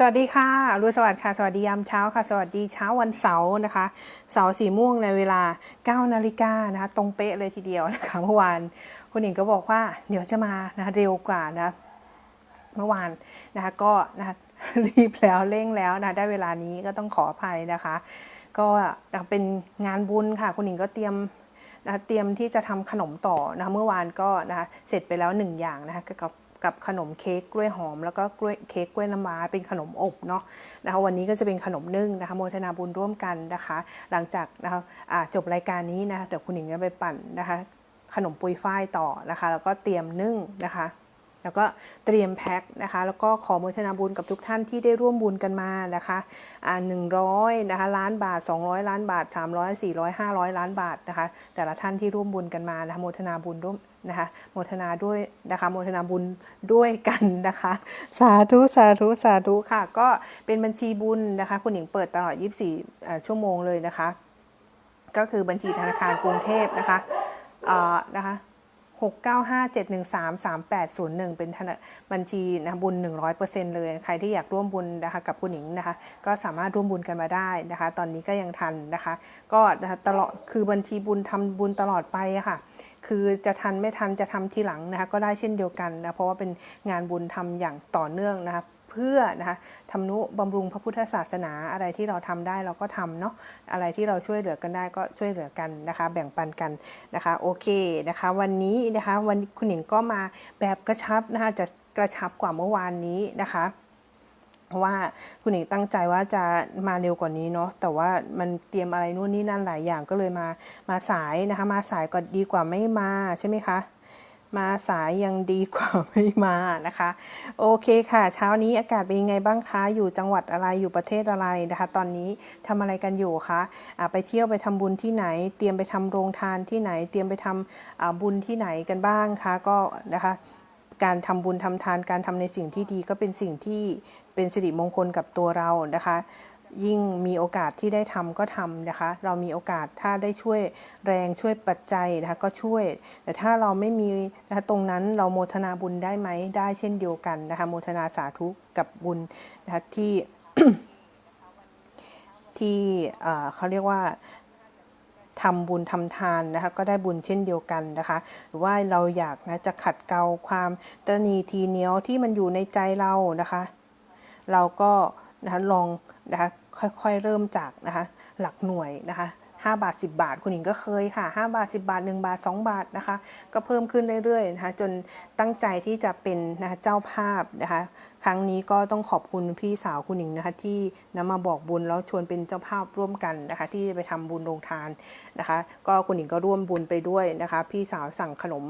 สวัสดีค่ะรุยสวัสดิ์ค่ะ สวัสดียามเช้าค่ะ สวัสดีเช้าวันเสาร์นะคะ เสาร์สีม่วงในเวลา 9 นาฬิกานะคะ ตรงเป๊ะเลยทีเดียวนะคะ เมื่อวานคุณหญิงก็บอกว่าเดี๋ยวจะมานะะเร็วกว่านะ เมื่อวานนะคะก็นะะรีบแล้วเร่งแล้วนะได้เวลานี้ก็ต้องขออภัยนะคะ ก็เป็นงานบุญค่ะ คุณหญิงก็เตรียมนะะเตรียมที่จะทำขนมต่อนะคะเมื่อวานก็นะคะเสร็จไปแล้วหนึ่งอย่างนะคะกับ กับขนมเค้กกล้วยหอม แล้วก็กล้วยเค้กกล้วยน้ำว้าเป็นขนมอบเนาะนะคะวันนี้ก็จะเป็นขนมนึ่งนะคะโมทนาบุญร่วมกันนะคะ หลังจากนะคะจบรายการนี้นะคะเดี๋ยวคุณหญิงจะไปปั่นนะคะ ขนมปุยฝ้ายต่อนะคะ แล้วก็เตรียมนึ่งนะคะแล้วก็เตรียมแพ็คนะคะ แล้วก็ขอโมทนาบุญกับทุกท่านที่ได้ร่วมบุญกันมานะคะอ่าหนึ่งร้อยนะคะล้านบาท 200 ล้านบาท 300 400 500 ล้านบาทนะคะ แต่ละท่านที่ร่วมบุญกันมานะคะโมทนาบุญร่วม นะคะโมทนาด้วยนะคะโมทนาบุญด้วยกันนะคะ สาธุสาธุสาธุค่ะ ก็เป็นบัญชีบุญนะคะ คุณหญิงเปิดตลอด 24 ชั่วโมงเลยนะคะ ก็คือบัญชีธนาคารกรุงเทพนะคะเอ่อนะคะ695713381เป็นธนาบัญชีนะบุญ 100%เลย ใครที่อยากร่วมบุญนะคะกับคุณหญิงนะคะ ก็สามารถร่วมบุญกันมาได้นะคะ ตอนนี้ก็ยังทันนะคะ ก็นะตลอดคือบัญชีบุญทำบุญตลอดไปะค่ะ คือจะทันไม่ทันจะทำทีหลังนะคะก็ได้เช่นเดียวกันนะเพราะว่าเป็นงานบุญทำอย่างต่อเนื่องนะคะเพื่อนะคะทำนุบำรุงพระพุทธศาสนาอะไรที่เราทำได้เราก็ทำเนาะอะไรที่เราช่วยเหลือกันได้ก็ช่วยเหลือกันนะคะ แบ่งปันกันนะคะโอเคนะคะวันนี้นะคะวันคุณหญิงก็มาแบบกระชับนะคะจะกระชับกว่าเมื่อวานนี้นะคะ เพราะว่าคุณหญิงตั้งใจว่าจะมาเร็วกว่านี้เนาะแต่ว่ามันเตรียมอะไรนู่นนี่นั่นหลายอย่างก็เลยมามาสายนะคะ มาสายก็ดีกว่าไม่มาใช่ไหมคะ มาสายยังดีกว่าไม่มานะคะ โอเคค่ะ เช้านี้อากาศเป็นยังไงบ้างคะอยู่จังหวัดอะไรอยู่ประเทศอะไรนะคะ ตอนนี้ทำอะไรกันอยู่คะอ่าไปเที่ยวไปทำบุญที่ไหน เตรียมไปทำโรงทานที่ไหน เตรียมไปทำอ่าบุญที่ไหนกันบ้างคะก็นะคะ การทำบุญทำทานการทำในสิ่งที่ดีก็เป็นสิ่งที่เป็นสิริมงคลกับตัวเรานะคะ ยิ่งมีโอกาสที่ได้ทำก็ทำนะคะ เรามีโอกาสถ้าได้ช่วยแรงช่วยปัจจัยนะคะก็ช่วย แต่ถ้าเราไม่มีนะคะตรงนั้นเราโมทนาบุญได้ไหมได้เช่นเดียวกันนะคะโมทนาสาธุกับบุญนะคะที่ที่เอ่อเขาเรียกว่า ทำบุญทำทานนะคะก็ได้บุญเช่นเดียวกันนะคะ หรือว่าเราอยากนะจะขัดเกลาความตระหนีทีเหนียวที่มันอยู่ในใจเรานะคะ เราก็นะคะลองนะคะค่อยๆเริ่มจากนะคะหลักหน่วยนะคะ5บาท 10 บาท คุณหญิงก็เคยค่ะ 5 บาท 10 บาท 1 บาท 2 บาทนะคะ ก็เพิ่มขึ้นเรื่อยๆนะคะจนตั้งใจที่จะเป็นนะคะเจ้าภาพนะคะครั้งนี้ก็ต้องขอบคุณพี่สาวคุณหญิงนะคะ ที่นำมาบอกบุญแล้วชวนเป็นเจ้าภาพร่วมกันนะคะ ที่จะไปทำบุญโรงทานนะคะ ก็คุณหญิงก็ร่วมบุญไปด้วยนะคะ พี่สาวสั่งขนม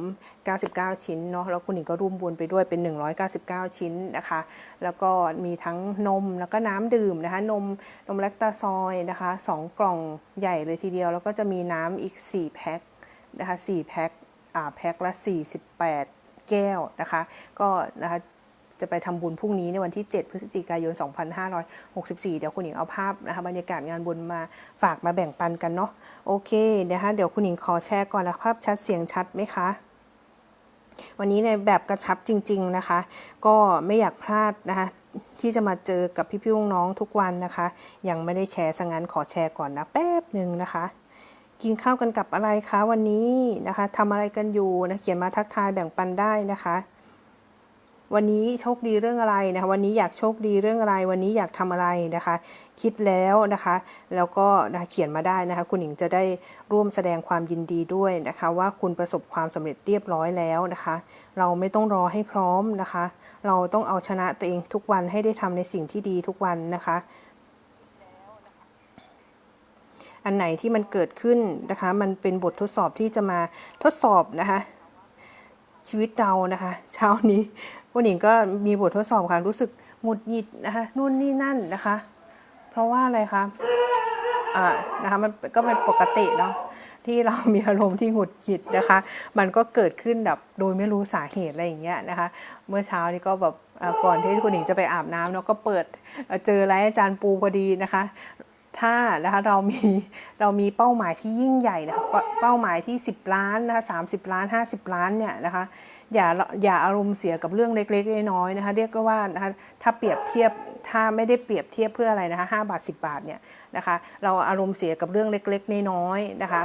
99 ชิ้นเนาะแล้วคุณหญิงก็ร่วมบุญไปด้วยเป็น 199 ชิ้นนะคะ แล้วก็มีทั้งนมแล้วก็น้ำดื่มนะคะ นมนมแลคตาซอยนะคะสองกล่องใหญ่เลยทีเดียว แล้วก็จะมีน้ำอีก 4 แพ็คนะคะ4แพ็คอ่าแพ็คละ 48 แก้วนะคะ ก็นะคะ จะไปทำบุญพรุ่งนี้ในวันที่ 7 พฤศจิกายน 2564 เดี๋ยวคุณหญิงเอาภาพนะคะบรรยากาศงานบุญมาฝากมาแบ่งปันกันเนาะโอเคนะคะเดี๋ยวคุณหญิงขอแชร์ก่อนนะภาพชัดเสียงชัดไหมคะวันนี้ในแบบกระชับจริง ๆนะคะ ก็ไม่อยากพลาดนะคะที่จะมาเจอกับพี่ๆน้องทุกวันนะคะ ยังไม่ได้แชร์สังั้นขอแชร์ก่อนนะแป๊บหนึ่งนะคะ กินข้าวกันกับอะไรคะวันนี้นะคะทำอะไรกันอยู่นะเขียนมาทักทายแบ่งปันได้นะคะ วันนี้โชคดีเรื่องอะไรนะคะวันนี้อยากโชคดีเรื่องอะไร วันนี้อยากทำอะไรนะคะ คิดแล้วนะคะ แล้วก็นะเขียนมาได้นะคะ คุณหญิงจะได้ร่วมแสดงความยินดีด้วยนะคะ ว่าคุณประสบความสำเร็จเรียบร้อยแล้วนะคะ เราไม่ต้องรอให้พร้อมนะคะ เราต้องเอาชนะตัวเองทุกวันให้ได้ทำในสิ่งที่ดีทุกวันนะคะอันไหนที่มันเกิดขึ้นนะคะ มันเป็นบททดสอบที่จะมาทดสอบนะคะ ชีวิตเรานะคะเช้านี้คุณหญิงก็มีบททดสอบค่ะรู้สึกหงุดหงิดนะคะนู่นนี่นั่นนะคะ เพราะว่าอะไรคะอ่านะคะมันก็เป็นปกติเนาะที่เรามีอารมณ์ที่หงุดหงิดนะคะ มันก็เกิดขึ้นแบบโดยไม่รู้สาเหตุอะไรอย่างเงี้ยนะคะ เมื่อเช้านี้ก็แบบก่อนที่คุณหญิงจะไปอาบน้ำเนาะก็เปิดเอ่อเจอไลฟ์อาจารย์ปูพอดีนะคะ ถ้านะคะเรามีเรามีเป้าหมายที่ยิ่งใหญ่นะคะเป้าหมายที่ 10 ล้านนะคะสาล้าน 50 ล้านเนี่ยนะคะอย่าอย่าอารมณ์เสียกับเรื่องเล็กๆน้อยๆนะคะเรียกก็ว่านะคะถ้าเปรียบเทียบถ้าไม่ได้เปรียบเทียบเพื่ออะไรนะคะ5บาท 10 บาทเนี่ยนะคะเราอารมณ์เสียกับเรื่องเล็กๆน้อยๆนะคะ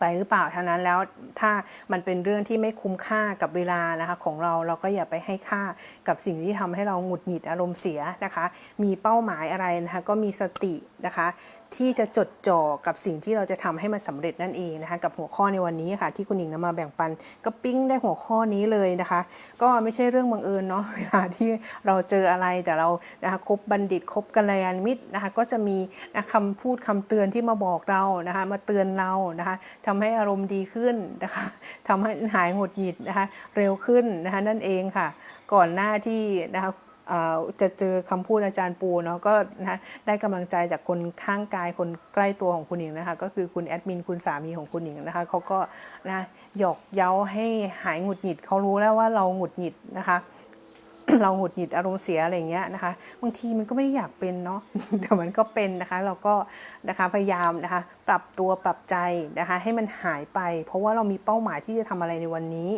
ไปหรือเปล่าเท่านั้นแล้วถ้ามันเป็นเรื่องที่ไม่คุ้มค่ากับเวลานะคะของเราเราก็อย่าไปให้ค่ากับสิ่งที่ทำให้เราหงุดหงิดอารมณ์เสียนะคะ มีเป้าหมายอะไรนะคะก็มีสตินะคะ ที่จะจดจ่อกับสิ่งที่เราจะทำให้มันสำเร็จนั่นเองนะคะ กับหัวข้อในวันนี้ค่ะ ที่คุณหญิงนำมาแบ่งปันก็ปิ้งได้หัวข้อนี้เลยนะคะ ก็ไม่ใช่เรื่องบังเอิญเนาะเวลาที่เราเจออะไรแต่เรานะคะคบบัณฑิตคบกัลยาณมิตรนะคะ ก็จะมีนะคำพูดคำเตือนที่มาบอกเรานะคะ มาเตือนเรานะคะทำให้อารมณ์ดีขึ้นนะคะทำให้หายหงุดหงิดนะคะ เร็วขึ้นนะคะนั่นเองค่ะ ก่อนหน้าที่นะคะ จะเจอคำพูดอาจารย์ปูเนาะก็นะได้กำลังใจจากคนข้างกายคนใกล้ตัวของคุณหญิงนะคะ ก็คือคุณแอดมินคุณสามีของคุณหญิงนะคะเขาก็นะหยอกเย้าให้หายหงุดหงิดเขารู้แล้วว่าเราหงุดหงิดนะคะเราหงุดหงิดอารมณ์เสียอะไรเงี้ยนะคะ บางทีมันก็ไม่ได้อยากเป็นเนาะแต่มันก็เป็นนะคะ เราก็นะคะพยายามนะคะ ปรับตัวปรับใจนะคะ ให้มันหายไป เพราะว่าเรามีเป้าหมายที่จะทำอะไรในวันนี้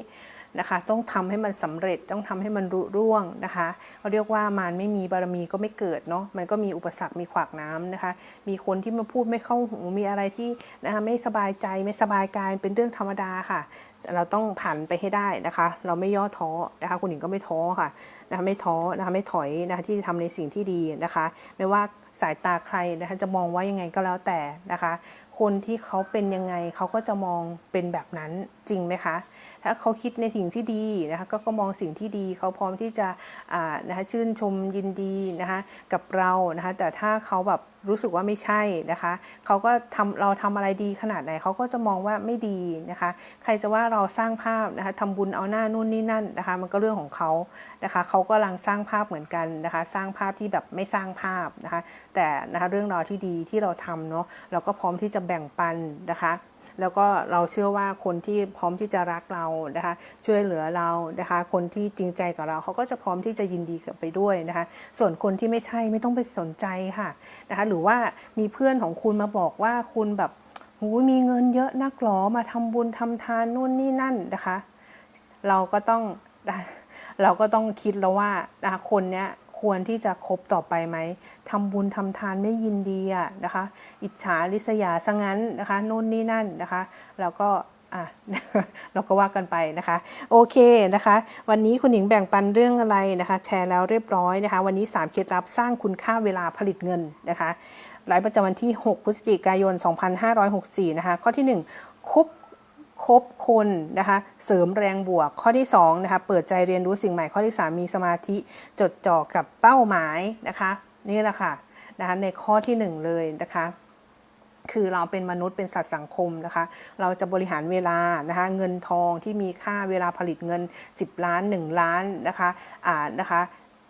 นะคะ ต้องทำให้มันสำเร็จต้องทำให้มันรุร่วงนะคะเขาเรียกว่ามารไม่มีบารมีก็ไม่เกิดเนาะมันก็มีอุปสรรคมีขวากน้ำนะคะ มีคนที่มาพูดไม่เข้าหูมีอะไรที่นะคะไม่สบายใจไม่สบายกายเป็นเรื่องธรรมดาค่ะเราต้องผ่านไปให้ได้นะคะ เราไม่ย่อท้อนะคะ คุณหญิงก็ไม่ท้อค่ะนะคะไม่ท้อนะคะไม่ถอยนะคะที่จะทำในสิ่งที่ดีนะคะ ไม่ว่าสายตาใครนะคะจะมองว่ายังไงก็แล้วแต่นะคะ คนที่เขาเป็นยังไงเขาก็จะมองเป็นแบบนั้นจริงไหมคะ ถ้าเขาคิดในสิ่งที่ดีนะคะก็ก็มองสิ่งที่ดีเขาพร้อมที่จะนะคะชื่นชมยินดีนะคะกับเรานะคะแต่ถ้าเขาแบบรู้สึกว่าไม่ใช่นะคะเขาก็ทำเราทำอะไรดีขนาดไหนเขาก็จะมองว่าไม่ดีนะคะ ใครจะว่าเราสร้างภาพนะคะทำบุญเอาหน้านู่นนี่นั่นนะคะ มันก็เรื่องของเขานะคะเขาก็ลังสร้างภาพเหมือนกันนะคะ สร้างภาพที่แบบไม่สร้างภาพนะคะ แต่นะคะเรื่องราวที่ดีที่เราทำเนาะเราก็พร้อมที่จะแบ่งปันนะคะ แล้วก็เราเชื่อว่าคนที่พร้อมที่จะรักเรานะคะ ช่วยเหลือเรานะคะ คนที่จริงใจกับเราเขาก็จะพร้อมที่จะยินดีกับไปด้วยนะคะ ส่วนคนที่ไม่ใช่ไม่ต้องไปสนใจค่ะนะคะ หรือว่ามีเพื่อนของคุณมาบอกว่าคุณแบบหูมีเงินเยอะนักหรอมาทำบุญทำทานนู่นนี่นั่นนะคะ เราก็ต้องเราก็ต้องคิดแล้วว่านะคะคนเนี้ย ควรที่จะคบต่อไปไหมทำบุญทำทานไม่ยินดีอะนะคะ อิจฉาริษยาซะงั้นนะคะนู่นนี่นั่นนะคะ แล้วก็อะเราก็ว่ากันไปนะคะ โอเคนะคะ วันนี้คุณหญิงแบ่งปันเรื่องอะไรนะคะ แชร์แล้วเรียบร้อยนะคะ วันนี้ 3 เคล็ดลับสร้างคุณค่าเวลาผลิตเงินนะคะไลฟ์ประจำวันที่ 6 พฤศจิกายน 2564 นะคะ ข้อที่ 1 คบ คบคนนะคะเสริมแรงบวกข้อที่2นะคะเปิดใจเรียนรู้สิ่งใหม่ข้อที่ 3 มีสมาธิจดจ่อกับเป้าหมายนะคะนี่แหละค่ะนะคะในข้อที่ 1 เลยนะคะคือเราเป็นมนุษย์เป็นสัตว์สังคมนะคะ เราจะบริหารเวลานะคะเงินทองที่มีค่าเวลาผลิตเงิน 10 ล้าน 1 ล้านนะคะอ่านะคะ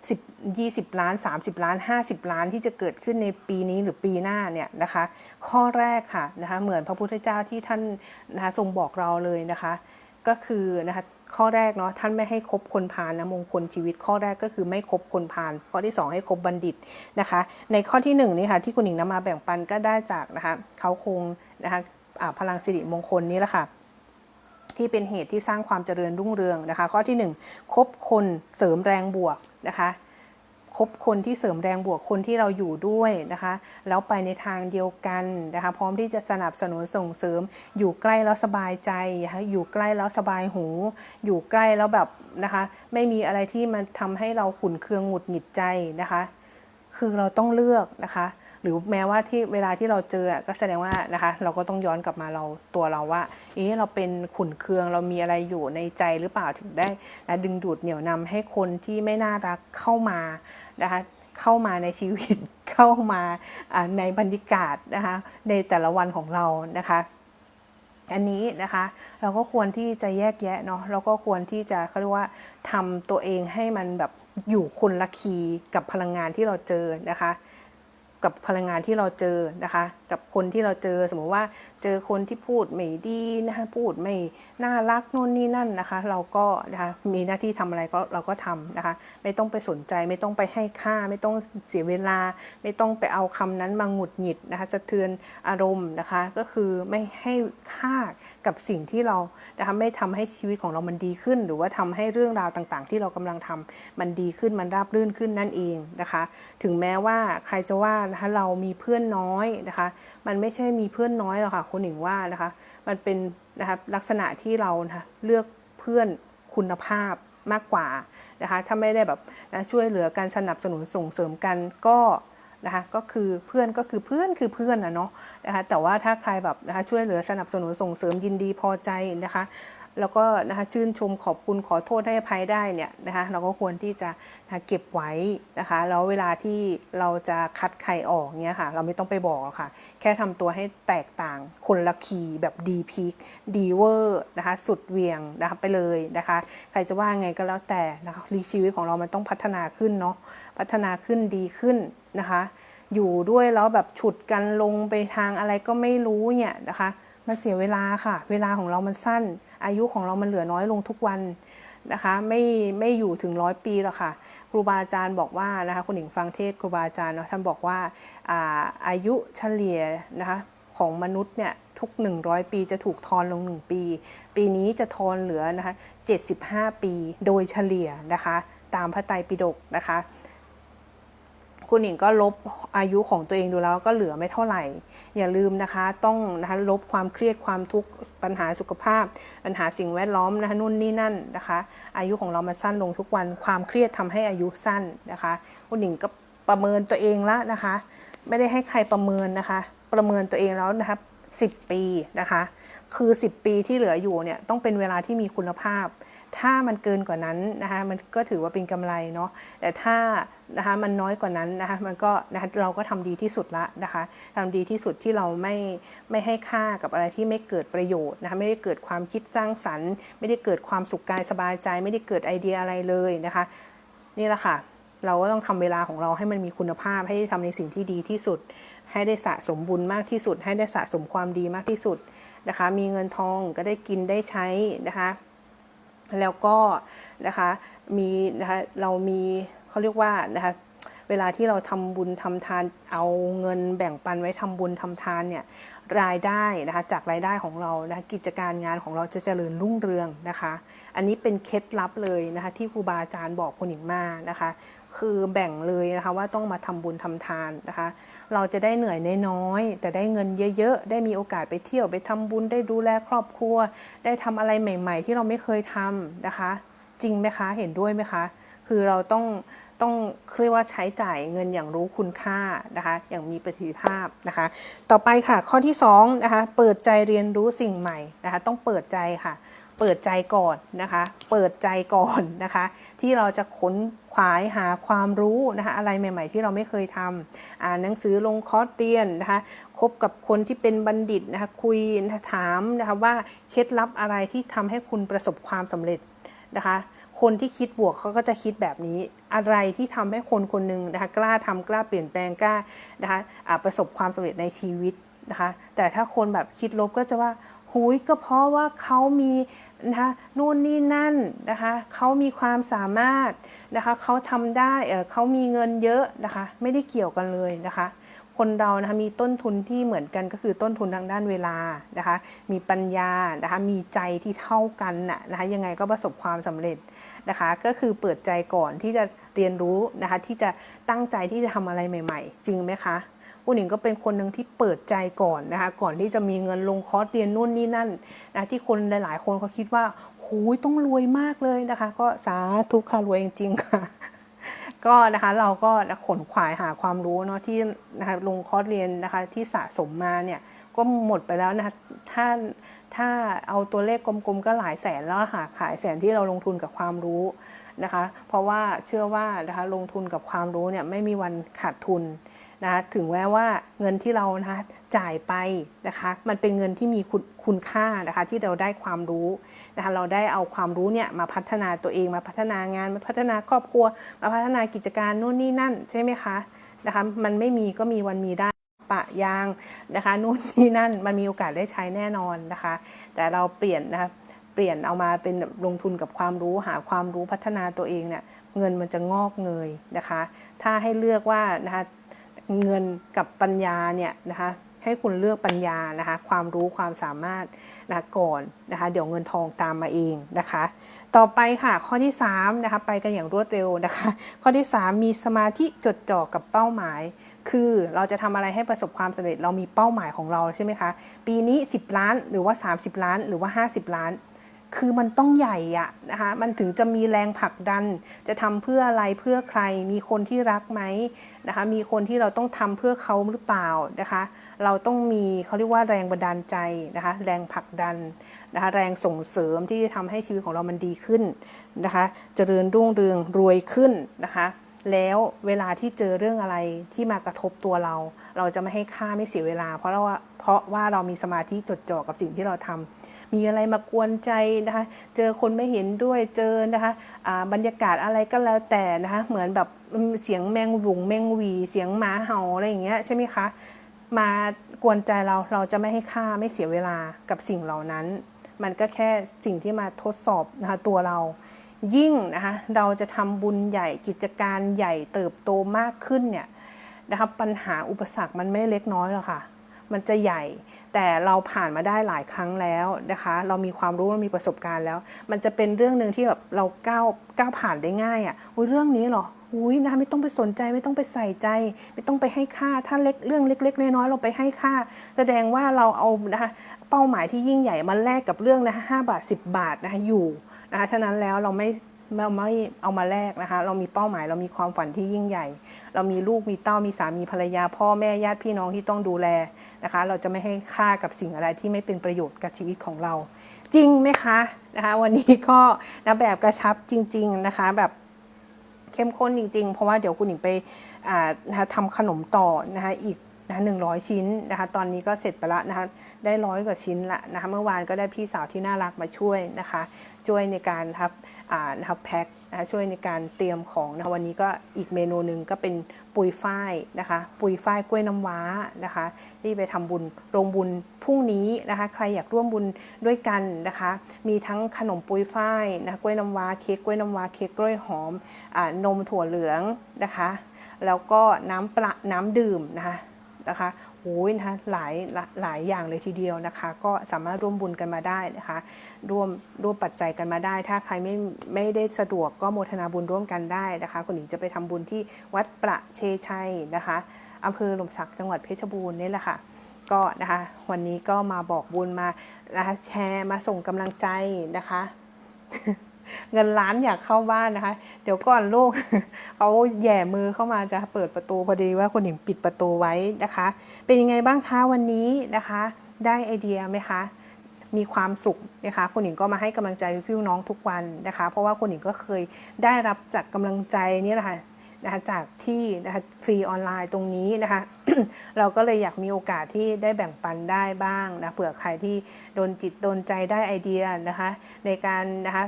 10 20 ล้าน 30 ล้าน 50 ล้านที่จะเกิดขึ้นในปีนี้หรือปีหน้าเนี่ยนะคะ ข้อแรกค่ะนะคะเหมือนพระพุทธเจ้าที่ท่านนะคะทรงบอกเราเลยนะคะ ก็คือนะคะข้อแรกเนาะท่านไม่ให้คบคนพาลนะมงคลชีวิตข้อแรกก็คือไม่คบคนพาลข้อที่ 2 ให้คบบัณฑิตนะคะ ในข้อที่1นี่ค่ะที่คุณหญิงนำมาแบ่งปันก็ได้จากนะคะเขาคงนะคะพลังสิริมงคลนี้แหละค่ะ ที่เป็นเหตุที่สร้างความเจริญรุ่งเรืองนะคะ ข้อที่ 1 คบคนเสริมแรงบวกนะคะคบคนที่เสริมแรงบวกคนที่เราอยู่ด้วยนะคะ แล้วไปในทางเดียวกันนะคะ พร้อมที่จะสนับสนุนส่งเสริม อยู่ใกล้แล้วสบายใจนะคะอยู่ใกล้แล้วสบายหู อยู่ใกล้แล้วแบบนะคะ ไม่มีอะไรที่มันทำให้เราขุนเคืองหงุดหงิดใจนะคะ คือเราต้องเลือกนะคะ หรือแม้ว่าที่เวลาที่เราเจอก็แสดงว่านะคะ เราก็ต้องย้อนกลับมาเราตัวเราว่า เอ๊ะเราเป็นขุนเคืองเรามีอะไรอยู่ในใจหรือเปล่าถึงได้นะดึงดูดเหนี่ยวนำให้คนที่ไม่น่ารักเข้ามานะคะเข้ามาในชีวิตเข้ามาในบรรยากาศนะคะในแต่ละวันของเรานะคะอันนี้นะคะเราก็ควรที่จะแยกแยะเนาะเราก็ควรที่จะเขาเรียกว่าทำตัวเองให้มันแบบอยู่คนละคีกับพลังงานที่เราเจอนะคะ กับพลังงานที่เราเจอนะคะ กับคนที่เราเจอสมมติว่าเจอคนที่พูดไม่ดีนะคะพูดไม่น่ารักโน่นนี่นั่นนะคะ เราก็นะคะมีหน้าที่ทำอะไรก็เราก็ทำนะคะ ไม่ต้องไปสนใจไม่ต้องไปให้ค่า ไม่ต้องเสียเวลา ไม่ต้องไปเอาคำนั้นมาหงุดหงิดนะคะสะเทือนอารมณ์นะคะ ก็คือไม่ให้ค่ากับสิ่งที่เรานะคะไม่ทำให้ชีวิตของเรามันดีขึ้น หรือว่าทำให้เรื่องราวต่างๆ ที่เรากำลังทำมันดีขึ้นมันราบรื่นขึ้นนั่นเองนะคะ ถึงแม้ว่าใครจะว่านะคะเรามีเพื่อนน้อยนะคะ มันไม่ใช่มีเพื่อนน้อยหรอกค่ะคุณหนิงว่านะคะ มันเป็นนะคะลักษณะที่เรานะคะเลือกเพื่อนคุณภาพมากกว่านะคะถ้าไม่ได้แบบนะช่วยเหลือการสนับสนุนส่งเสริมกันก็นะคะก็คือเพื่อนก็คือเพื่อนคือเพื่อนนะเนาะนะคะแต่ว่าถ้าใครแบบนะคะช่วยเหลือสนับสนุนส่งเสริมยินดีพอใจนะคะ แล้วก็นะคะชื่นชมขอบคุณขอโทษให้อภัยได้เนี่ยนะคะเราก็ควรที่จะนะเก็บไว้นะคะแล้วเวลาที่เราจะคัดใครออกเนี่ยค่ะ เราไม่ต้องไปบอกค่ะ แค่ทำตัวให้แตกต่างคนละคีแบบดีพีคดีเวอร์นะคะสุดเวียงนะคะไปเลยนะคะ ใครจะว่าไงก็แล้วแต่นะคะชีวิตของเรามันต้องพัฒนาขึ้นเนาะพัฒนาขึ้นดีขึ้นนะคะ อยู่ด้วยแล้วแบบฉุดกันลงไปทางอะไรก็ไม่รู้เนี่ยนะคะ มันเสียเวลาค่ะ เวลาของเรามันสั้น อายุของเรามันเหลือน้อยลงทุกวันนะคะ ไม่ไม่อยู่ถึงร้อยปีหรอกค่ะ ครูบาอาจารย์บอกว่านะคะคุณหญิงฟังเทศครูบาอาจารย์เนาะท่านบอกว่าอาอายุเฉลี่ยนะคะของมนุษย์เนี่ยทุก 100 ปีจะถูกทอนลง 1 ปี ปีนี้จะทอนเหลือนะคะ75 ปีโดยเฉลี่ยนะคะ ตามพระไตรปิฎกนะคะ คุณหญิงก็ลบอายุของตัวเองดูแล้วก็เหลือไม่เท่าไหร่ อย่าลืมนะคะต้องนะคะลบความเครียดความทุกข์ปัญหาสุขภาพ ปัญหาสิ่งแวดล้อมนะคะนู่นนี่นั่นนะคะ อายุของเรามันสั้นลงทุกวัน ความเครียดทำให้อายุสั้นนะคะ คุณหญิงก็ประเมินตัวเองแล้วนะคะ ไม่ได้ให้ใครประเมินนะคะ ประเมินตัวเองแล้วนะคะ10 ปีนะคะ คือ 10 ปีที่เหลืออยู่เนี่ยต้องเป็นเวลาที่มีคุณภาพ ถ้ามันเกินกว่านั้นนะคะมันก็ถือว่าเป็นกำไรเนาะแต่ถ้านะคะมันน้อยกว่านั้นนะคะมันก็นะคะเราก็ทำดีที่สุดละนะคะทำดีที่สุดที่เราไม่ไม่ให้ค่ากับอะไรที่ไม่เกิดประโยชน์นะคะไม่ได้เกิดความคิดสร้างสรรค์ ไม่ได้เกิดความสุขกายสบายใจ ไม่ได้เกิดไอเดียอะไรเลยนะคะ นี่แหละค่ะเราก็ต้องทำเวลาของเราให้มันมีคุณภาพให้ทำในสิ่งที่ดีที่สุด ให้ได้สะสมบุญมากที่สุด ให้ได้สะสมความดีมากที่สุดนะคะ มีเงินทองก็ได้กินได้ใช้นะคะ แล้วก็นะคะมีนะคะเรามีเขาเรียกว่านะคะ เวลาที่เราทำบุญทำทานเอาเงินแบ่งปันไว้ทำบุญทำทานเนี่ยรายได้นะคะจากรายได้ของเรานะะกิจการงานของเราจะเจริญรุ่งเรืองนะคะ อันนี้เป็นเคล็ดลับเลยนะคะที่ครูบาอาจารย์บอกคุณหญิงมานะคะ คือแบ่งเลยนะคะว่าต้องมาทำบุญทำทานนะคะ เราจะได้เหนื่อยน้อยแต่ได้เงินเยอะๆ ได้มีโอกาสไปเที่ยวไปทำบุญได้ดูแลครอบครัว ได้ทำอะไรใหม่ ๆ ที่เราไม่เคยทำนะคะ จริงไหมคะเห็นด้วยไหมคะ คือเราต้อง ต้องเรียกว่าใช้จ่ายเงินอย่างรู้คุณค่านะคะอย่างมีประสิทธิภาพนะคะ ต่อไปค่ะข้อที่2นะคะเปิดใจเรียนรู้สิ่งใหม่นะคะต้องเปิดใจค่ะเปิดใจก่อนนะคะ เปิดใจก่อนนะคะ ที่เราจะค้นขวายหาความรู้นะคะอะไรใหม่ๆ ที่เราไม่เคยทำอ่านหนังสือลงคอร์สเรียนนะคะคบกับคนที่เป็นบัณฑิตนะคะคุยถามนะคะว่าเคล็ดลับอะไรที่ทำให้คุณประสบความสำเร็จ นะคะ คนที่คิดบวกเขาก็จะคิดแบบนี้ อะไรที่ทำให้คนคนหนึ่งนะคะกล้าทำกล้าเปลี่ยนแปลงกล้านะคะประสบความสำเร็จในชีวิตนะคะ แต่ถ้าคนแบบคิดลบก็จะว่าหุยก็เพราะว่าเขามีนะคะนู่นนี่นั่นนะคะเขามีความสามารถนะคะเขาทำได้เออเขามีเงินเยอะนะคะ ไม่ได้เกี่ยวกันเลยนะคะ คนเรานะคะมีต้นทุนที่เหมือนกันก็คือต้นทุนทางด้านเวลานะคะมีปัญญานะคะมีใจที่เท่ากันน่ะนะคะยังไงก็ประสบความสำเร็จนะคะก็คือเปิดใจก่อนที่จะเรียนรู้นะคะที่จะตั้งใจที่จะทำอะไรใหม่ ๆ จริงไหมคะผู้หญิงก็เป็นคนหนึ่งที่เปิดใจก่อนนะคะก่อนที่จะมีเงินลงคอร์สเรียนนู่นนี่นั่นนะที่คนหลาย ๆ คนเขาคิดว่าโหูยต้องรวยมากเลยนะคะ ก็สาธุค่ะรวยจริงๆค่ะ ก็นะคะเราก็ขนขวายหาความรู้เนาะที่นะคะลงคอร์สเรียนนะคะที่สะสมมาเนี่ยก็หมดไปแล้วนะคะถ้าถ้าเอาตัวเลขกลมๆ ก็หลายแสนแล้วหาขายแสนที่เราลงทุนกับความรู้นะคะ เพราะว่าเชื่อว่านะคะลงทุนกับความรู้เนี่ยไม่มีวันขาดทุน นะถึงแม้ว่าเงินที่เรานะจ่ายไปนะคะมันเป็นเงินที่มีคุณคุณค่านะคะที่เราได้ความรู้นะคะเราได้เอาความรู้เนี่ยมาพัฒนาตัวเองมาพัฒนางานมาพัฒนาครอบครัว มาพัฒนากิจการนู่นนี่นั่นใช่ไหมคะนะคะมันไม่มีก็มีวันมีได้ปะยางนะคะนู่นนี่นั่นมันมีโอกาสได้ใช้แน่นอนนะคะ แต่เราเปลี่ยนนะคะเปลี่ยนเอามาเป็นลงทุนกับความรู้หาความรู้พัฒนาตัวเองเนี่ยเงินมันจะงอกเงยนะคะ ถ้าให้เลือกว่านะคะ เงินกับปัญญาเนี่ยนะคะให้คุณเลือกปัญญานะคะความรู้ความสามารถนะะก่อนนะคะเดี๋ยวเงินทองตามมาเองนะคะ ต่อไปค่ะข้อที่3นะคะไปกันอย่างรวดเร็วนะคะ ข้อที่ 3 มีสมาธิจดจ่อกับเป้าหมาย คือเราจะทำอะไรให้ประสบความสำเร็จเรามีเป้าหมายของเราใช่ไหมคะ ปีนี้ 10 ล้านหรือว่า 30 ล้านหรือว่า 50 ล้าน คือมันต้องใหญ่อะนะคะ มันถึงจะมีแรงผลักดัน จะทำเพื่ออะไรเพื่อใคร มีคนที่รักไหมนะคะ มีคนที่เราต้องทำเพื่อเขาหรือเปล่านะคะ เราต้องมีเขาเรียกว่าแรงบันดาลใจนะคะ แรงผลักดันนะคะ แรงส่งเสริมที่จะทำให้ชีวิตของเรามันดีขึ้นนะคะ เจริญรุ่งเรืองรวยขึ้นนะคะแล้วเวลาที่เจอเรื่องอะไรที่มากระทบตัวเรา เราจะไม่ให้ค่าไม่เสียเวลา เพราะเราว่าเพราะว่าเรามีสมาธิจดจ่อกับสิ่งที่เราทำ มีอะไรมากวนใจนะคะ เจอคนไม่เห็นด้วยเจอนะคะอ่าบรรยากาศอะไรก็แล้วแต่นะคะ เหมือนแบบเสียงแมงวุงแมงวีเสียงหมาเห่าอะไรอย่างเงี้ยใช่ไหมคะมากวนใจเราเราจะไม่ให้ค่าไม่เสียเวลากับสิ่งเหล่านั้น มันก็แค่สิ่งที่มาทดสอบนะคะตัวเรา ยิ่งนะคะเราจะทำบุญใหญ่กิจการใหญ่เติบโตมากขึ้นเนี่ยนะคะปัญหาอุปสรรคมันไม่เล็กน้อยหรอกค่ะ มันจะใหญ่ แต่เราผ่านมาได้หลายครั้งแล้วนะคะ เรามีความรู้เรามีประสบการณ์แล้ว มันจะเป็นเรื่องหนึ่งที่แบบเราก้าวก้าวผ่านได้ง่ายอะ่ะอุ้ยเรื่องนี้เหรออุ้ยนะไม่ต้องไปสนใจไม่ต้องไปใส่ใจ ไม่ต้องไปให้ค่าถ้าเล็กเรื่องเล็ก ๆ น้อยๆเราไปให้ค่า แสดงว่าเราเอานะคะเป้าหมายที่ยิ่งใหญ่มาแลกกับเรื่องนะคะห้าบาท 10 บาทนะคะอยู่นะคะฉะนั้นแล้วเราไม่ เราไม่เอามาแลกนะคะ เรามีเป้าหมายเรามีความฝันที่ยิ่งใหญ่ เรามีลูกมีเต้ามีสามีภรรยา พ่อแม่ญาติพี่น้องที่ต้องดูแลนะคะ เราจะไม่ให้ค่ากับสิ่งอะไรที่ไม่เป็นประโยชน์กับชีวิตของเรา จริงไหมคะนะคะวันนี้ก็นะแบบกระชับจริง ๆนะคะแบบเข้มข้นจริงๆ เพราะว่าเดี๋ยวคุณหญิงไปนะะทำขนมต่อนะคะอีกนะหนึ่งร้อยชิ้นนะคะตอนนี้ก็เสร็จไปละนะคะได้ร้อยกว่าชิ้นละนะคะเมื่อวานก็ได้พี่สาวที่น่ารักมาช่วยนะคะ ช่วยในการครับ นะครับแพ็คนะช่วยในการเตรียมของนะวันนี้ก็อีกเมนูหนึ่งก็เป็นปุยฝ้ายนะคะ ปุยฝ้ายกล้วยน้ำว้านะคะที่ไปทำบุญโรงบุญพรุ่งนี้นะคะ ใครอยากร่วมบุญด้วยกันนะคะ มีทั้งขนมปุยฝ้ายนะคะกล้วยน้ำว้าเค้กกล้วยน้ำว้าเค้กกล้วยหอมอานมถั่วเหลืองนะคะ แล้วก็น้ำปลาน้ำดื่มนะคะนะคะ โอ้ยนะหลายหลายอย่างเลยทีเดียวนะคะ ก็สามารถร่วมบุญกันมาได้นะคะร่วมร่วมปัจจัยกันมาได้ ถ้าใครไม่ไม่ได้สะดวกก็โมทนาบุญร่วมกันได้นะคะคุณหญิงจะไปทำบุญที่วัดประเชชัยนะคะอำเภอหลมสักจังหวัดเพชรบูรณ์นี่แหละค่ะก็นะคะวันนี้ก็มาบอกบุญมานะคะแชร์มาส่งกำลังใจนะคะ เงินล้านอยากเข้าบ้านนะคะ เดี๋ยวก่อนลูกเขาแย่มือเข้ามาจะเปิดประตูพอดีว่าคนหญิงปิดประตูไว้นะคะ เป็นยังไงบ้างคะวันนี้นะคะ ได้ไอเดียไหมคะ มีความสุขนะคะคุณหญิงก็มาให้กำลังใจพี่น้องทุกวันนะคะ เพราะว่าคุณหญิงก็เคยได้รับจากกำลังใจนี่แหละค่ะ นะคะจากที่นะคะฟรีออนไลน์ตรงนี้นะคะเราก็เลยอยากมีโอกาสที่ได้แบ่งปันได้บ้างนะเผื่อใครที่โดนจิตโดนใจได้ไอเดียนะคะในการนะคะ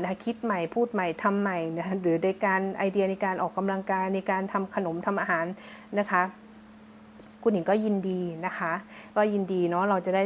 นะคะคิดใหม่พูดใหม่ทำใหม่นะคะหรือในการไอเดียในการออกกำลังกายในการทำขนมทำอาหารนะคะ คุณหญิงก็ยินดีนะคะ ก็ยินดีเนาะเราจะได้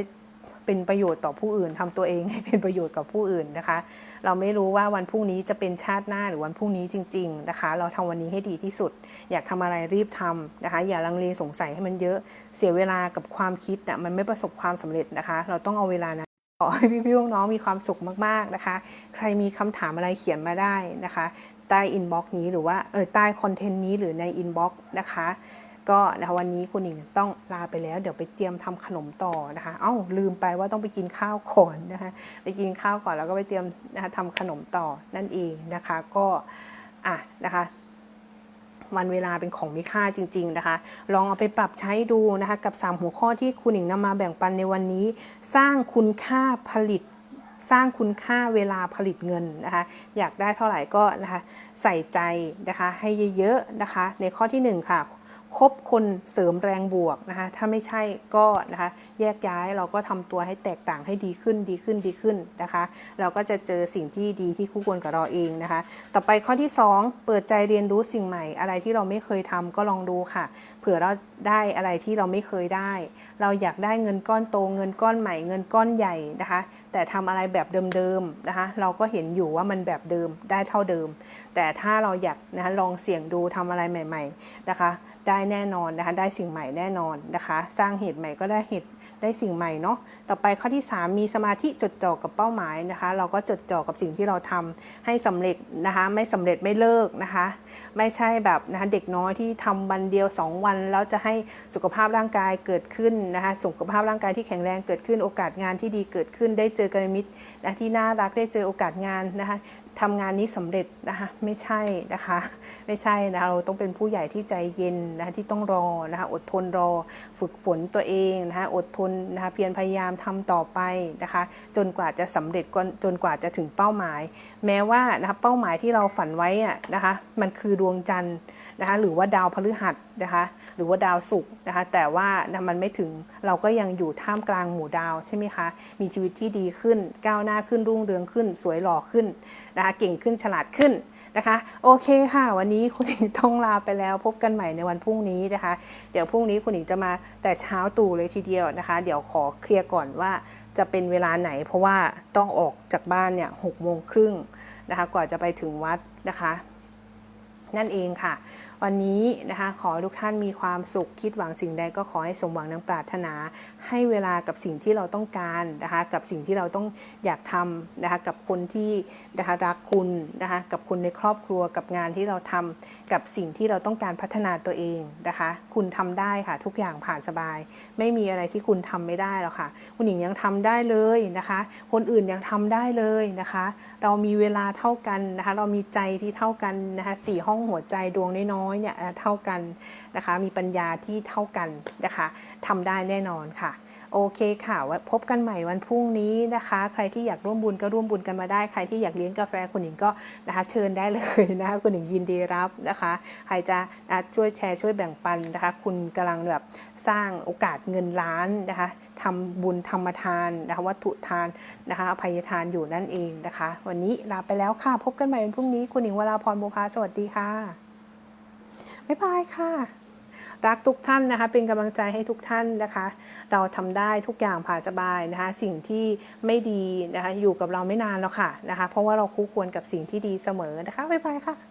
เป็นประโยชน์ต่อผู้อื่นทำตัวเองให้เป็นประโยชน์กับผู้อื่นนะคะ เราไม่รู้ว่าวันพรุ่งนี้จะเป็นชาติหน้าหรือวันพรุ่งนี้จริง ๆนะคะ เราทำวันนี้ให้ดีที่สุด อยากทำอะไรรีบทำนะคะ อย่าลังเลสงสัยให้มันเยอะเสียเวลากับความคิดน่ะมันไม่ประสบความสำเร็จนะคะ เราต้องเอาเวลานะขอให้พี่ๆน้องๆมีความสุขมากๆนะคะ ใครมีคำถามอะไรเขียนมาได้นะคะ ใต้อินบ็อกซ์นี้หรือว่าเออใต้คอนเทนต์นี้หรือในอินบ็อกซ์นะคะ ก็นะคะวันนี้คุณหญิงต้องลาไปแล้ว เดี๋ยวไปเตรียมทำขนมต่อนะคะเอ้าลืมไปว่าต้องไปกินข้าวก่อนนะคะไปกินข้าวก่อนแล้วก็ไปเตรียมนะคะทำขนมต่อนั่นเองนะคะก็อะนะคะวันเวลาเป็นของมีค่าจริง ๆนะคะ ลองเอาไปปรับใช้ดูนะคะกับ 3 หัวข้อที่คุณหญิงนำมาแบ่งปันในวันนี้ สร้างคุณค่าผลิต สร้างคุณค่าเวลาผลิตเงินนะคะอยากได้เท่าไหร่ก็นะคะใส่ใจนะคะให้เยอะๆนะคะ ในข้อที่ 1 ค่ะ คบคนเสริมแรงบวกนะคะ ถ้าไม่ใช่ก็นะคะแยกย้ายเราก็ทำตัวให้แตกต่างให้ดีขึ้นดีขึ้นดีขึ้นนะคะ เราก็จะเจอสิ่งที่ดีที่คู่ควรกับเราเองนะคะ ต่อไปข้อที่ 2 เปิดใจเรียนรู้สิ่งใหม่ อะไรที่เราไม่เคยทำก็ลองดูค่ะ เผื่อเราได้อะไรที่เราไม่เคยได้ เราอยากได้เงินก้อนโตเงินก้อนใหม่เงินก้อนใหญ่นะคะ แต่ทำอะไรแบบเดิมๆนะคะ เราก็เห็นอยู่ว่ามันแบบเดิมได้เท่าเดิม แต่ถ้าเราอยากนะคะลองเสี่ยงดูทำอะไรใหม่ ๆนะคะ ได้แน่นอนนะคะ ได้สิ่งใหม่แน่นอนนะคะ สร้างเหตุใหม่ก็ได้เหตุได้สิ่งใหม่เนาะ ต่อไปข้อที่ 3 มีสมาธิจดจ่อกับเป้าหมายนะคะ เราก็จดจ่อกับสิ่งที่เราทำให้สำเร็จนะคะ ไม่สำเร็จไม่เลิกนะคะ ไม่ใช่แบบนะคะเด็กน้อยที่ทำวันเดียว 2 วันแล้วจะให้สุขภาพร่างกายเกิดขึ้นนะคะสุขภาพร่างกายที่แข็งแรงเกิดขึ้นโอกาสงานที่ดีเกิดขึ้นได้เจอกัลยาณมิตรนะที่น่ารักได้เจอโอกาสงานนะคะทำงานนี้สำเร็จนะคะไม่ใช่นะคะ ไม่ใช่นะเราต้องเป็นผู้ใหญ่ที่ใจเย็นนะคะที่ต้องรอนะคะอดทนรอ ฝึกฝนตัวเองนะคะอดทนนะคะเพียรพยายามทำต่อไปนะคะ จนกว่าจะสำเร็จจนกว่าจะถึงเป้าหมาย แม้ว่านะคะเป้าหมายที่เราฝันไว้อะนะคะมันคือดวงจันทร์นะคะหรือว่าดาวพฤหัสนะคะหรือว่าดาวศุกร์นะคะแต่ว่านะมันไม่ถึงเราก็ยังอยู่ท่ามกลางหมู่ดาวใช่ไหมคะมีชีวิตที่ดีขึ้นก้าวหน้าขึ้นรุ่งเรืองขึ้น สวยหล่อขึ้นนะคะเก่งขึ้นฉลาดขึ้น นะคะ โอเคค่ะ วันนี้คุณหญิงต้องลาไปแล้ว พบกันใหม่ในวันพรุ่งนี้นะคะ เดี๋ยวพรุ่งนี้คุณหญิงจะมาแต่เช้าตู่เลยทีเดียวนะคะ เดี๋ยวขอเคลียร์ก่อนว่าจะเป็นเวลาไหน เพราะว่าต้องออกจากบ้านเนี่ยหกโมงครึ่งนะคะกว่าจะไปถึงวัดนะคะ นั่นเองค่ะ วันนี้นะคะขอทุกท่านมีความสุขคิดหวังสิ่งใดก็ขอให้สมหวังดังปรารถนา ให้เวลากับสิ่งที่เราต้องการนะคะกับสิ่งที่เราต้องอยากทำนะคะกับคนที่นะคะรักคุณนะคะกับคนในครอบครัวกับงานที่เราทำกับสิ่งที่เราต้องการพัฒนาตัวเองนะคะ คุณทำได้ค่ะทุกอย่างผ่านสบาย ไม่มีอะไรที่คุณทำไม่ได้หรอกค่ะ คุณหญิงยังทำได้เลยนะคะ คนอื่นยังทำได้เลยนะคะ เรามีเวลาเท่ากันนะคะ เรามีใจที่เท่ากันนะคะสี่ห้องหัวใจดวงน้อยๆเนี่ยเท่ากันนะคะ มีปัญญาที่เท่ากันนะคะทำได้แน่นอนค่ะ โอเคค่ะไว้พบกันใหม่วันพรุ่งนี้นะคะ ใครที่อยากร่วมบุญก็ร่วมบุญกันมาได้ ใครที่อยากเลี้ยงกาแฟคุณหญิงก็นะคะเชิญได้เลยนะคะคุณหญิงยินดีรับนะคะ ใครจะอะช่วยแชร์ช่วยแบ่งปันนะคะ คุณกำลังแบบสร้างโอกาสเงินล้านนะคะทำบุญธรรมทานนะคะวัตถุทานนะคะอภัยทานอยู่นั่นเองนะคะ วันนี้ลาไปแล้วค่ะ พบกันใหม่วันพรุ่งนี้ คุณหญิงวราพรบุพาสวัสดีค่ะ บ๊ายบายค่ะ รักทุกท่านนะคะ เป็นกำลังใจให้ทุกท่านนะคะ เราทำได้ทุกอย่างผ่าสบายนะคะ สิ่งที่ไม่ดีนะคะ อยู่กับเราไม่นานแล้วค่ะนะคะ เพราะว่าเราคู่ควรกับสิ่งที่ดีเสมอนะคะ บ๊ายบายค่ะ